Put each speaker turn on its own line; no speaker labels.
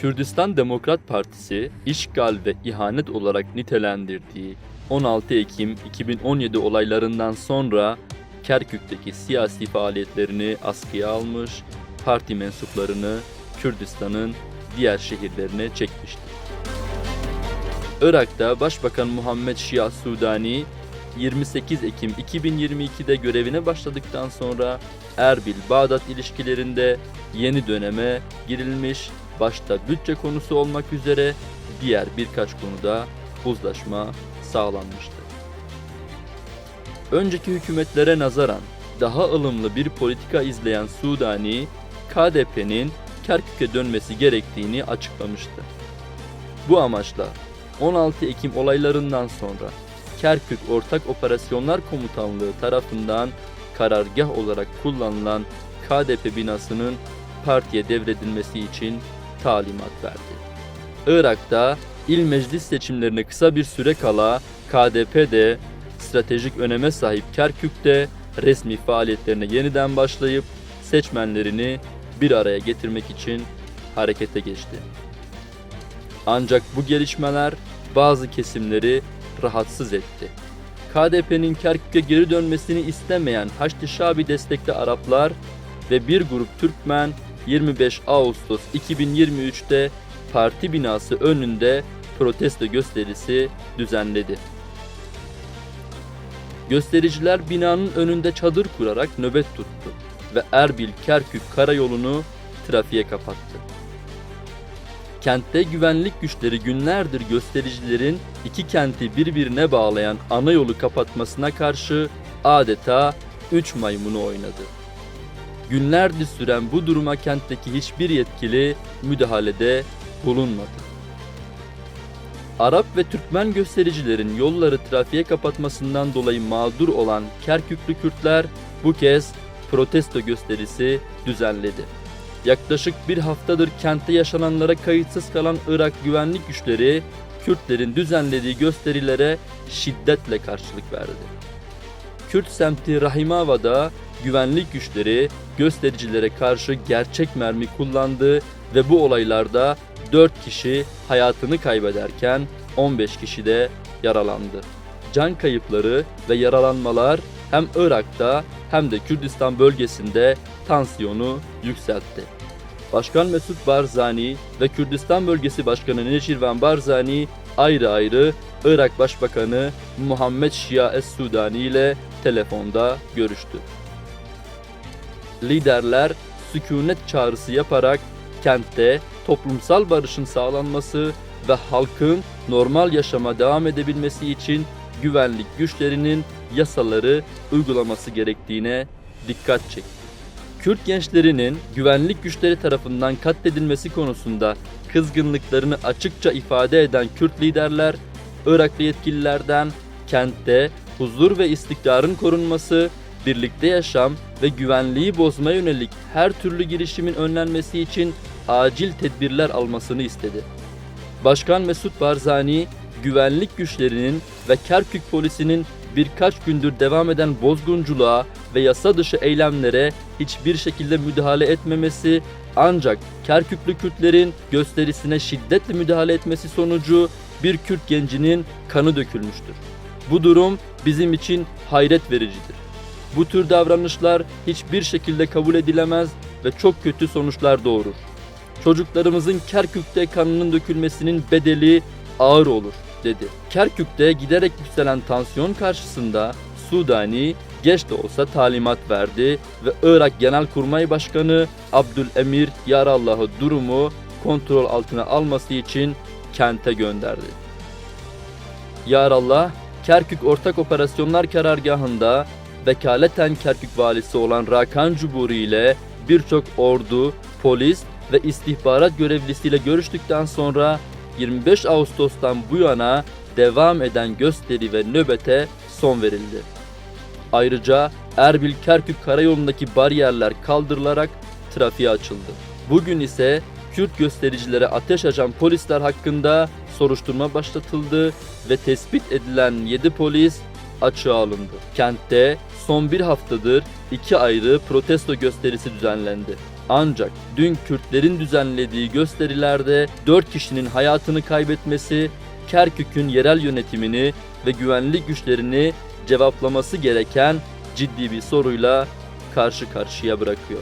Kürdistan Demokrat Partisi, işgal ve ihanet olarak nitelendirdiği 16 Ekim 2017 olaylarından sonra Kerkük'teki siyasi faaliyetlerini askıya almış, parti mensuplarını Kürdistan'ın diğer şehirlerine çekmiştir. Irak'ta Başbakan Muhammed Şia Sudani 28 Ekim 2022'de görevine başladıktan sonra Erbil-Bağdat ilişkilerinde yeni döneme girilmiş, başta bütçe konusu olmak üzere diğer birkaç konuda uzlaşma sağlanmıştı. Önceki hükümetlere nazaran daha ılımlı bir politika izleyen Sudani, KDP'nin Kerkük'e dönmesi gerektiğini açıklamıştı. Bu amaçla 16 Ekim olaylarından sonra Kerkük Ortak Operasyonlar Komutanlığı tarafından karargah olarak kullanılan KDP binasının partiye devredilmesi için talimat verdi. Irak'ta il meclis seçimlerine kısa bir süre kala KDP de stratejik öneme sahip Kerkük'te resmi faaliyetlerine yeniden başlayıp seçmenlerini bir araya getirmek için harekete geçti. Ancak bu gelişmeler bazı kesimleri rahatsız etti. KDP'nin Kerkük'e geri dönmesini istemeyen Haçlı Şabi destekli Araplar ve bir grup Türkmen 25 Ağustos 2023'te parti binası önünde protesto gösterisi düzenledi. Göstericiler binanın önünde çadır kurarak nöbet tuttu ve Erbil-Kerkük karayolunu trafiğe kapattı. Kentte güvenlik güçleri günlerdir göstericilerin iki kenti birbirine bağlayan ana yolu kapatmasına karşı adeta üç maymunu oynadı. Günlerdir süren bu duruma kentteki hiçbir yetkili müdahalede bulunmadı. Arap ve Türkmen göstericilerin yolları trafiğe kapatmasından dolayı mağdur olan Kerküklü Kürtler bu kez protesto gösterisi düzenledi. Yaklaşık bir haftadır kentte yaşananlara kayıtsız kalan Irak güvenlik güçleri Kürtlerin düzenlediği gösterilere şiddetle karşılık verdi. Kürt semti Rahimava'da güvenlik güçleri göstericilere karşı gerçek mermi kullandı ve bu olaylarda 4 kişi hayatını kaybederken 15 kişi de yaralandı. Can kayıpları ve yaralanmalar hem Irak'ta hem de Kürdistan bölgesinde tansiyonu yükseltti. Başkan Mesut Barzani ve Kürdistan Bölgesi Başkanı Neçirvan Barzani ayrı ayrı Irak Başbakanı Muhammed Şia Es-Sudani ile telefonda görüştü. Liderler sükunet çağrısı yaparak kentte toplumsal barışın sağlanması ve halkın normal yaşama devam edebilmesi için güvenlik güçlerinin yasaları uygulaması gerektiğine dikkat çekti. Kürt gençlerinin güvenlik güçleri tarafından katledilmesi konusunda kızgınlıklarını açıkça ifade eden Kürt liderler, Iraklı yetkililerden kentte huzur ve istikrarın korunması, birlikte yaşam ve güvenliği bozmaya yönelik her türlü girişimin önlenmesi için acil tedbirler almasını istedi. Başkan Mesut Barzani, güvenlik güçlerinin ve Kerkük polisinin birkaç gündür devam eden bozgunculuğa ve yasa dışı eylemlere hiçbir şekilde müdahale etmemesi ancak Kerküklü Kürtlerin gösterisine şiddetli müdahale etmesi sonucu bir Kürt gencinin kanı dökülmüştür. Bu durum bizim için hayret vericidir. Bu tür davranışlar hiçbir şekilde kabul edilemez ve çok kötü sonuçlar doğurur. Çocuklarımızın Kerkük'te kanının dökülmesinin bedeli ağır olur dedi. Kerkük'te giderek yükselen tansiyon karşısında Sudani geç de olsa talimat verdi ve Irak Genelkurmay Başkanı Abdülemir Yarallah'ı durumu kontrol altına alması için kente gönderdi. Yarallah, Kerkük Ortak Operasyonlar Karargahı'nda vekaleten Kerkük valisi olan Rakan Cuburi ile birçok ordu, polis ve istihbarat görevlisiyle görüştükten sonra 25 Ağustos'tan bu yana devam eden gösteri ve nöbete son verildi. Ayrıca Erbil-Kerkük karayolundaki bariyerler kaldırılarak trafiğe açıldı. Bugün ise Kürt göstericilere ateş açan polisler hakkında soruşturma başlatıldı ve tespit edilen 7 polis açığa alındı. Kentte son bir haftadır iki ayrı protesto gösterisi düzenlendi. Ancak dün Kürtlerin düzenlediği gösterilerde 4 kişinin hayatını kaybetmesi Kerkük'ün yerel yönetimini ve güvenlik güçlerini cevaplaması gereken ciddi bir soruyla karşı karşıya bırakıyor.